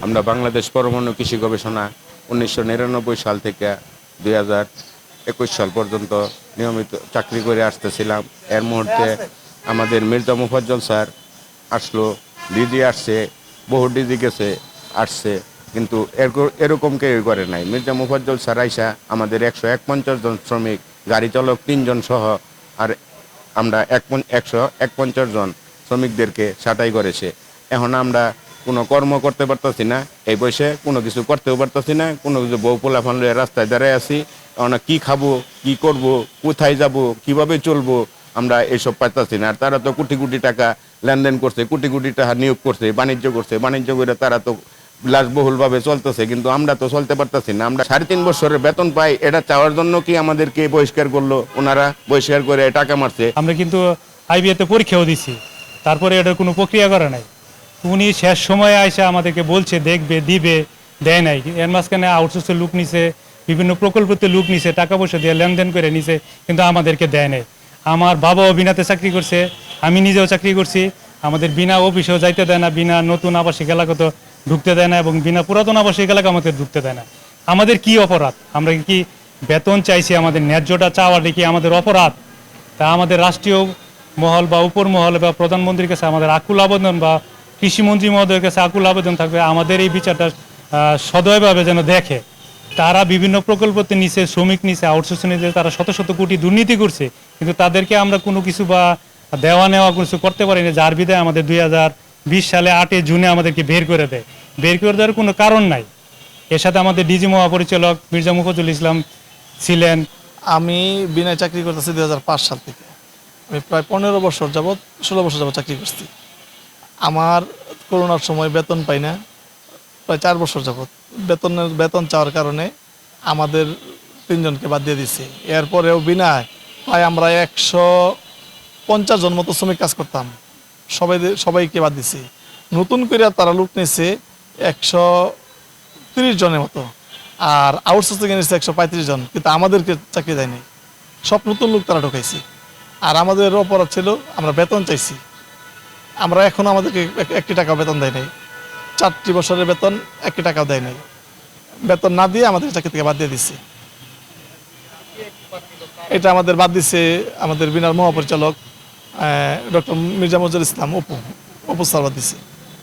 আমরা বাংলাদেশ পরমাণু কৃষি গবেষণা উনিশশো নিরানব্বই সাল থেকে দুই একুশ সাল পর্যন্ত নিয়মিত চাকরি করে আসতেছিলাম। এর মুহূর্তে আমাদের মির্জা মুফজ্জল স্যার আসলো ডিজি আসছে, বহু ডিজি গেছে, আসছে, কিন্তু এরকম- কেউ করে নাই। মির্জা মুফজ্জল স্যার আইসা আমাদের একশো এক পঞ্চাশ জন শ্রমিক, গাড়ি চালক তিনজন সহ, আর আমরা এক একশো এক পঞ্চাশ জন শ্রমিকদেরকে ছাঁটাই করেছে। এখন আমরা কোনো কর্ম করতে পারতাছি না। এই বয়সে কোনো কিছু করতেও পারতাছি না। কোনো কিছু বউ পোলা রাস্তায় দাঁড়ায় আছি। আমরা কি খাব, কি করব, কোথায় যাব, কীভাবে চলবো, আমরা এইসব পাইতাছি না। আর তারা তো কোটি কোটি টাকা লেনদেন করছে, কোটি কোটি টাকা নিয়োগ করছে, বাণিজ্য করছে। বাণিজ্য করে তারা তো বিলাসবহুলভাবে চলতেছে। কিন্তু আমরা তো চলতে পারতাছি না। আমরা সাড়ে তিন বছরের বেতন পাই। এটা চাওয়ার জন্য কি আমাদেরকে বহিষ্কার করল? ওনারা বহিষ্কার করে টাকা মারছে। আমরা কিন্তু আইবিএতে পরীক্ষাও দিছি। তারপরে এটার কোনো প্রক্রিয়া করে নাই। উনি শেষ সময়ে আইসা আমাদেরকে বলছে, দেখবে, দিবে, দেয় নাই। এর মাঝখানে আউটসোর্সের লুক নিছে, বিভিন্ন প্রকল্পতে লুক নিছে, টাকা পয়সা দিয়ে লেনদেন করে নিছে, কিন্তু আমাদেরকে দেয় নাই। আমার বাবাও বিনাতে চাকরি করছে, আমি নিজেও চাকরি করছি, আমাদের বিনা অফিসেও যাইতে দেয় না, বিনা নতুন আবাসিক এলাকাতে ঢুকতে দেয় না এবং বিনা পুরাতন আবাসিক এলাকা আমাদের ঢুকতে দেয় না। আমাদের কি অপরাধ? আমরা কি বেতন চাইছি আমাদের ন্যায্যটা চাওয়াটা কি আমাদের অপরাধ? তা আমাদের রাষ্ট্রীয় মহল বা উপর মহল বা প্রধানমন্ত্রীর কাছে আমাদের আকুল আবেদন বা কৃষিমন্ত্রী মহোদয়ের কাছে আকুল আবেদন থাকবে। আমাদের এই বিচারটা সদয়ভাবে যেন দেখে। তারা বিভিন্ন প্রকল্পতে নিচে শ্রমিক নিচে আউটসোর্সিং নিচে তারা শত শত কোটি দুর্নীতি করছে। কিন্তু তাদেরকে আমরা কোনো কিছু বা দেওয়া নেওয়া কিছু করতে পারি না যার বিধায় আমাদের দুই হাজার বিশ সালে আটে জুনে আমাদেরকে বের করে দেয়। বের করে দেওয়ার কোনো কারণ নাই। এর সাথে আমাদের ডিজি মহাপরিচালক মির্জা মুফজুল ইসলাম ছিলেন। আমি বিনয় চাকরি করতেছি দুই হাজার পাঁচ সাল থেকে। আমি প্রায় পনেরো বছর যাবৎ, ষোলো বছর যাবৎ চাকরি করছি। আমার করোনার সময় বেতন পাই না। প্রায় চার বছর যাবৎ। বেতনের, বেতন চাওয়ার কারণে আমাদের তিনজনকে বাদ দিয়ে দিছি। এরপরেও বিনায় প্রায় আমরা একশো পঞ্চাশ জন মতো শ্রমিক কাজ করতাম। সবাই সবাইকে বাদ দিছি। নতুন করে তারা লোক নিয়েছে একশো তিরিশ জনের মতো। আর আউটসোর্সিং এনেছে একশো পঁয়ত্রিশ জন, কিন্তু আমাদেরকে চাকরি দেয়নি। সব নতুন লোক তারা ঢোকাইছে। আর আমাদের অপরাধ ছিল, আমরা বেতন চাইছি। আমরা এখন আমাদেরকে একটি টাকা বেতন দেয় নাই। চারটি বছরের বেতন একটি টাকাও দেয় নাই। বেতন না দিয়ে আমাদের চাকরি থেকে বাদ দিয়ে দিচ্ছে এটা আমাদের বাদ দিছে আমাদের বিনার মহাপরিচালক ডক্টর মির্জা মজুর ইসলাম, অপু। অপু স্যার বাদ দিচ্ছে